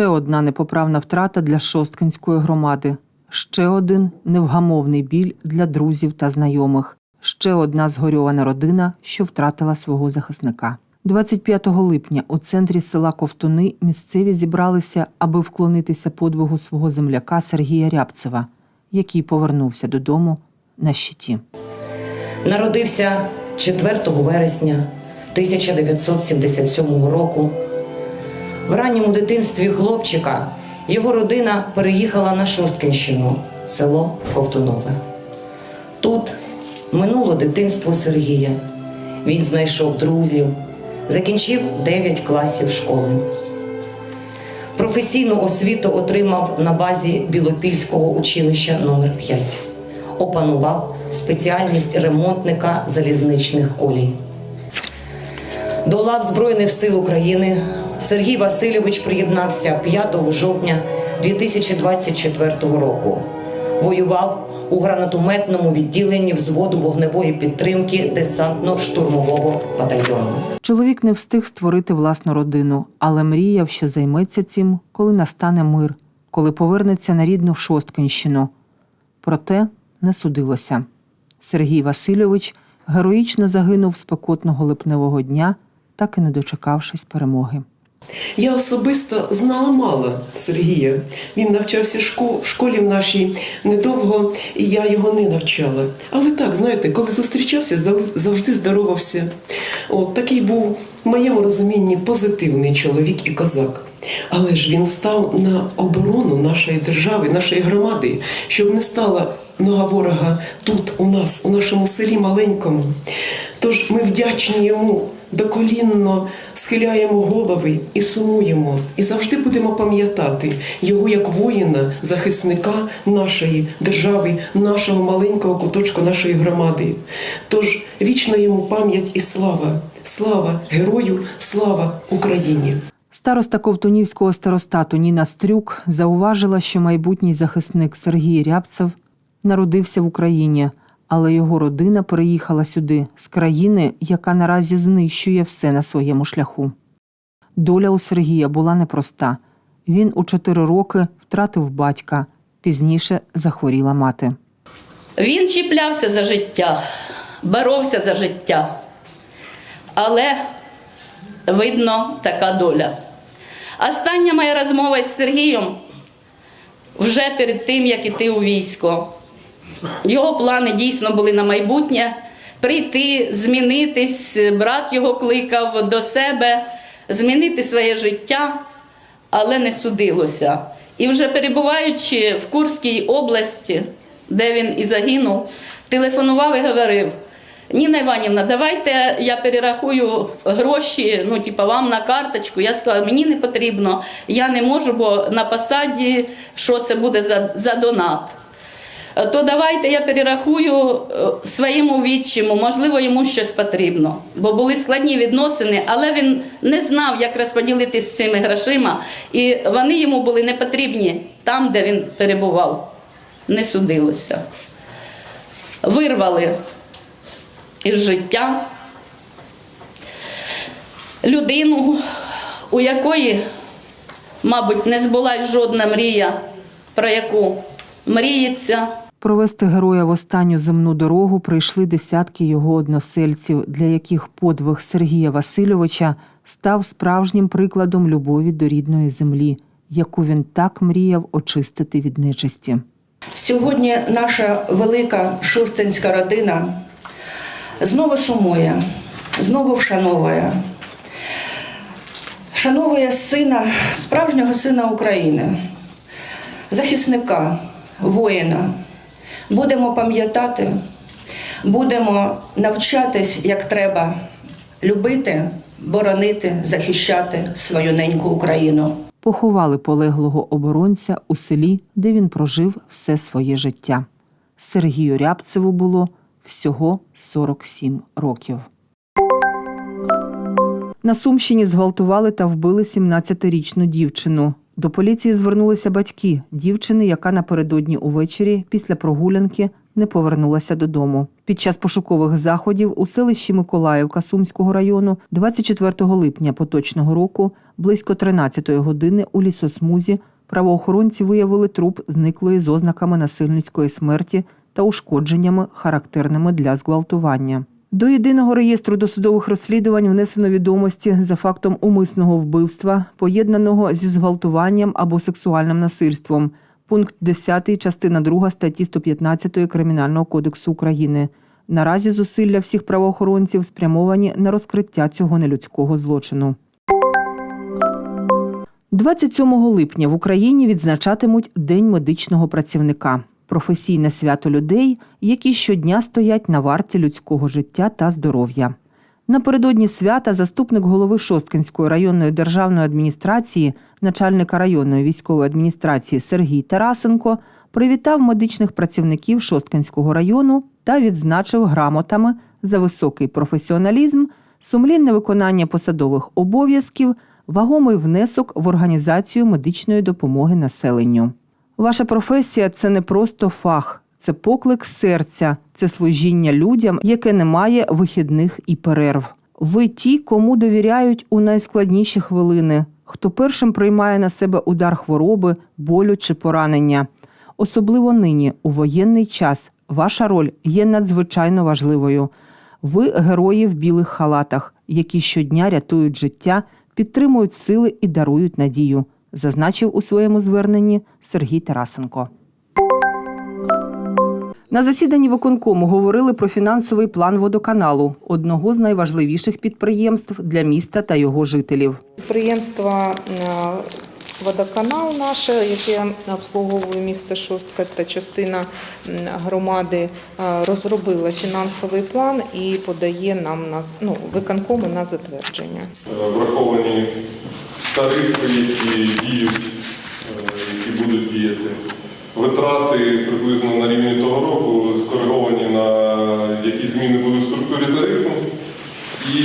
Ще одна непоправна втрата для Шосткинської громади, ще один невгамовний біль для друзів та знайомих, ще одна згорьована родина, що втратила свого захисника. 25 липня у центрі села Ковтуни місцеві зібралися, аби вклонитися подвигу свого земляка Сергія Рябцева, який повернувся додому на щиті. Народився 4 вересня 1977 року. В ранньому дитинстві хлопчика його родина переїхала на Шосткинщину, село Ковтунове. Тут минуло дитинство Сергія. Він знайшов друзів, закінчив 9 класів школи. Професійну освіту отримав на базі Білопільського училища номер 5 Опанував спеціальність ремонтника залізничних колій. До лав Збройних сил України Сергій Васильович приєднався 5 жовтня 2024 року. Воював у гранатометному відділенні взводу вогневої підтримки десантно-штурмового батальйону. Чоловік не встиг створити власну родину, але мріяв, що займеться цим, коли настане мир, коли повернеться на рідну Шосткинщину. Проте не судилося. Сергій Васильович героїчно загинув спекотного липневого дня, так і не дочекавшись перемоги. Я особисто знала мало Сергія. Він навчався в школі в нашій недовго, і я його не навчала. Але так, знаєте, коли зустрічався, завжди здоровався. От такий був в моєму розумінні позитивний чоловік і козак. Але ж він став на оборону нашої держави, нашої громади, щоб не стала нога ворога тут, у нас, у нашому селі маленькому. Тож ми вдячні йому доколінно схиляємо голови і сумуємо, і завжди будемо пам'ятати його як воїна, захисника нашої держави, нашого маленького куточку нашої громади. Тож вічна йому пам'ять і слава, слава герою, слава Україні. Староста Ковтунівського старостату Ніна Стрюк зауважила, що майбутній захисник Сергій Рябцев народився в Україні, але його родина переїхала сюди з країни, яка наразі знищує все на своєму шляху. Доля у Сергія була непроста. Він у чотири роки втратив батька, пізніше захворіла мати. Він чіплявся за життя, боровся за життя. Але видно така доля. Остання моя розмова з Сергієм вже перед тим, як іти у військо. Його плани дійсно були на майбутнє прийти, змінитись. Брат його кликав до себе, змінити своє життя, але не судилося. І вже перебуваючи в Курській області, де він і загинув, телефонував і говорив: Ніна Іванівна, давайте я перерахую гроші, ну, типа, вам на карточку. Я сказала, мені не потрібно, я не можу, бо на посаді що це буде за, за донат. Е, То давайте я перерахую е, своєму відчиму, можливо, йому щось потрібно. Бо були складні відносини, але він не знав, як розподілитися з цими грошима, і вони йому були не потрібні там, де він перебував. Не судилося. Вирвали із життя людину, у якої, мабуть, не збулась жодна мрія, про яку мріється. Провести героя в останню земну дорогу прийшли десятки його односельців, для яких подвиг Сергія Васильовича став справжнім прикладом любові до рідної землі, яку він так мріяв очистити від нечисті. Сьогодні наша велика шустинська родина знову сумує, знову вшановує. Вшановує сина, справжнього сина України, захисника, воїна. Будемо пам'ятати, будемо навчатись, як треба любити, боронити, захищати свою неньку Україну. Поховали полеглого оборонця у селі, де він прожив все своє життя. Сергію Рябцеву було всього 47 років. На Сумщині зґвалтували та вбили 17-річну дівчину. До поліції звернулися батьки дівчини, яка напередодні увечері після прогулянки не повернулася додому. Під час пошукових заходів у селищі Миколаївка Сумського району 24 липня поточного року близько 13 години у лісосмузі правоохоронці виявили труп зниклої з ознаками насильницької смерті та ушкодженнями, характерними для зґвалтування. До єдиного реєстру досудових розслідувань внесено відомості за фактом умисного вбивства, поєднаного зі зґвалтуванням або сексуальним насильством. Пункт 10 частина 2 статті 115 Кримінального кодексу України. Наразі зусилля всіх правоохоронців спрямовані на розкриття цього нелюдського злочину. 27 липня в Україні відзначатимуть День медичного працівника професійне свято людей, які щодня стоять на варті людського життя та здоров'я. Напередодні свята заступник голови Шосткинської районної державної адміністрації, начальника районної військової адміністрації Сергій Тарасенко привітав медичних працівників Шосткинського району та відзначив грамотами за високий професіоналізм, сумлінне виконання посадових обов'язків, вагомий внесок в організацію медичної допомоги населенню. Ваша професія це не просто фах, це поклик серця, це служіння людям, яке не має вихідних і перерв. Ви ті, кому довіряють у найскладніші хвилини, хто першим приймає на себе удар хвороби, болю чи поранення. Особливо нині, у воєнний час, ваша роль є надзвичайно важливою. Ви герої в білих халатах, які щодня рятують життя, підтримують сили і дарують надію, зазначив у своєму зверненні Сергій Тарасенко. На засіданні виконкому говорили про фінансовий план водоканалу, одного з найважливіших підприємств для міста та його жителів. Підприємство е, водоканал наше, яке обслуговує місто Шостка та частина громади, е, розробила фінансовий план і подає нам на ну, виконкому на затвердження. Враховані тарифи, які діють, е, які будуть діяти. Витрати приблизно на рівні того року скориговані на які зміни будуть в структурі тарифу і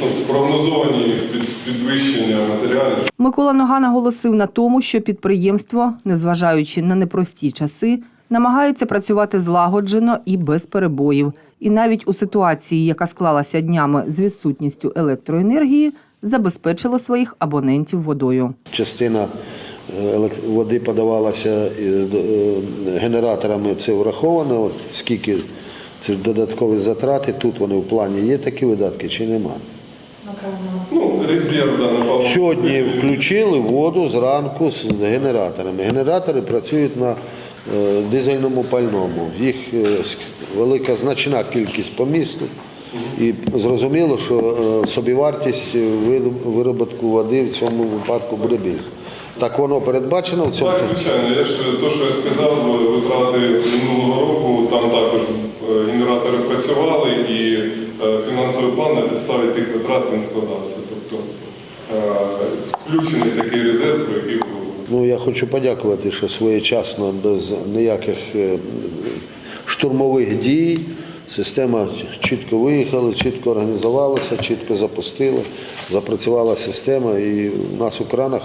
ну, прогнозовані під- підвищення матеріалів. Микола Нога наголосив на тому, що підприємство, незважаючи на непрості часи, намагається працювати злагоджено і без перебоїв. І навіть у ситуації, яка склалася днями з відсутністю електроенергії, забезпечило своїх абонентів водою. Частина е, води подавалася до- е, генераторами, це враховано. От скільки це додаткові затрати, тут вони в плані є такі видатки чи нема. Ну, резерв да, напевно. Сьогодні включили воду зранку з генераторами. Генератори працюють на е, дизельному пальному. Їх е, велика значна кількість по місту. І зрозуміло, що е, собівартість вироботку води в цьому випадку буде більше. Так воно передбачено в цьому. Так, звичайно. Я ж то, що я сказав, витрати минулого року, там також е, генератори працювали і е, фінансовий план на підставі тих витрат він складався. Тобто е, включений такий резерв, про який. Ну, я хочу подякувати, що своєчасно, без ніяких е, штурмових дій, система чітко виїхала, чітко організувалася, чітко запустила, запрацювала система, і у нас у кранах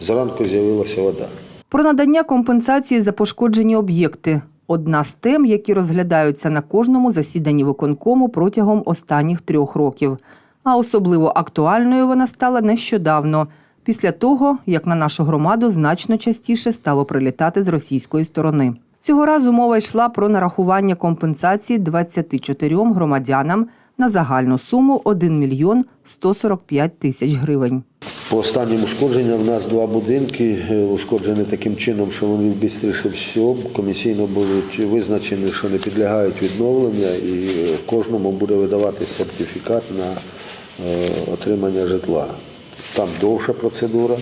зранку з'явилася вода. Про надання компенсації за пошкоджені об'єкти одна з тем, які розглядаються на кожному засіданні виконкому протягом останніх трьох років. А особливо актуальною вона стала нещодавно, після того, як на нашу громаду значно частіше стало прилітати з російської сторони. Цього разу мова йшла про нарахування компенсації 24 громадянам на загальну суму 1 мільйон 145 тисяч гривень. По останнім ушкодженням в нас два будинки е, ушкоджені таким чином, що вони швидше всього комісійно будуть визначені, що не підлягають відновлення, і е, кожному буде видавати сертифікат на е, отримання житла. Там довша процедура,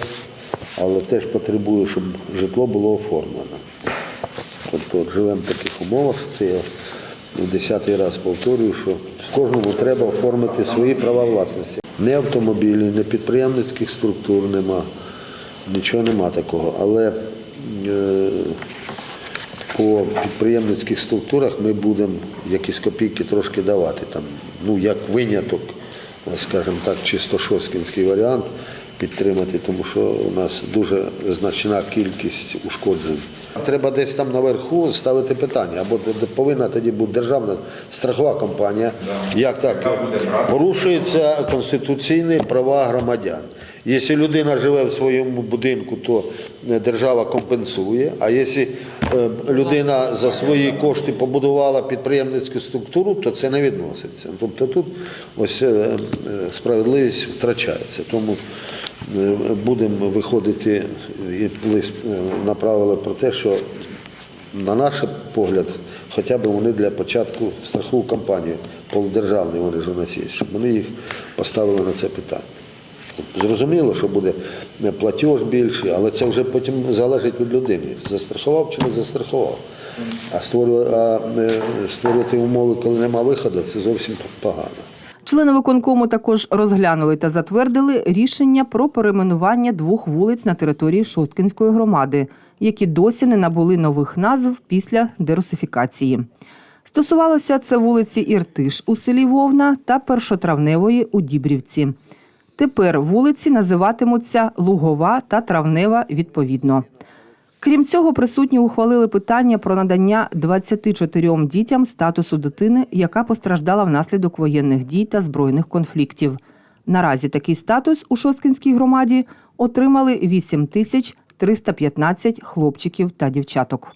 але теж потребує, щоб житло було оформлено. Тобто от живемо в таких умовах, це я в десятий раз повторюю, що кожному треба оформити свої права власності. Ні автомобілів, ні підприємницьких структур нема, нічого нема такого. Але е, по підприємницьких структурах ми будемо якісь копійки трошки давати. Там, ну, як виняток, скажімо так, чисто шосткінський варіант. Підтримати, тому що у нас дуже значна кількість ушкоджень. Треба десь там наверху ставити питання, або повинна тоді бути державна страхова компанія. Як так порушуються конституційні права громадян. Якщо людина живе в своєму будинку, то е, держава компенсує. А якщо е, людина за свої кошти побудувала підприємницьку структуру, то це не відноситься. Тобто тут ось е, справедливість втрачається. Тому будемо виходити лист е, направили про те, що на наш погляд, хоча б вони для початку страхову кампанію полудержавні, вони ж у нас є, щоб вони їх поставили на це питання. Зрозуміло, що буде платіж більший, але це вже потім залежить від людини. Застрахував чи не застрахував. А е, створювати умови, коли нема виходу, це зовсім погано. Члени виконкому також розглянули та затвердили рішення про перейменування двох вулиць на території Шосткинської громади, які досі не набули нових назв після дерусифікації. Стосувалося це вулиці Іртиш у селі Вовна та Першотравневої у Дібрівці. Тепер вулиці називатимуться Лугова та Травнева відповідно. Крім цього, присутні ухвалили питання про надання 24 дітям статусу дитини, яка постраждала внаслідок воєнних дій та збройних конфліктів. Наразі такий статус у Шосткинській громаді отримали 8 тисяч 315 хлопчиків та дівчаток.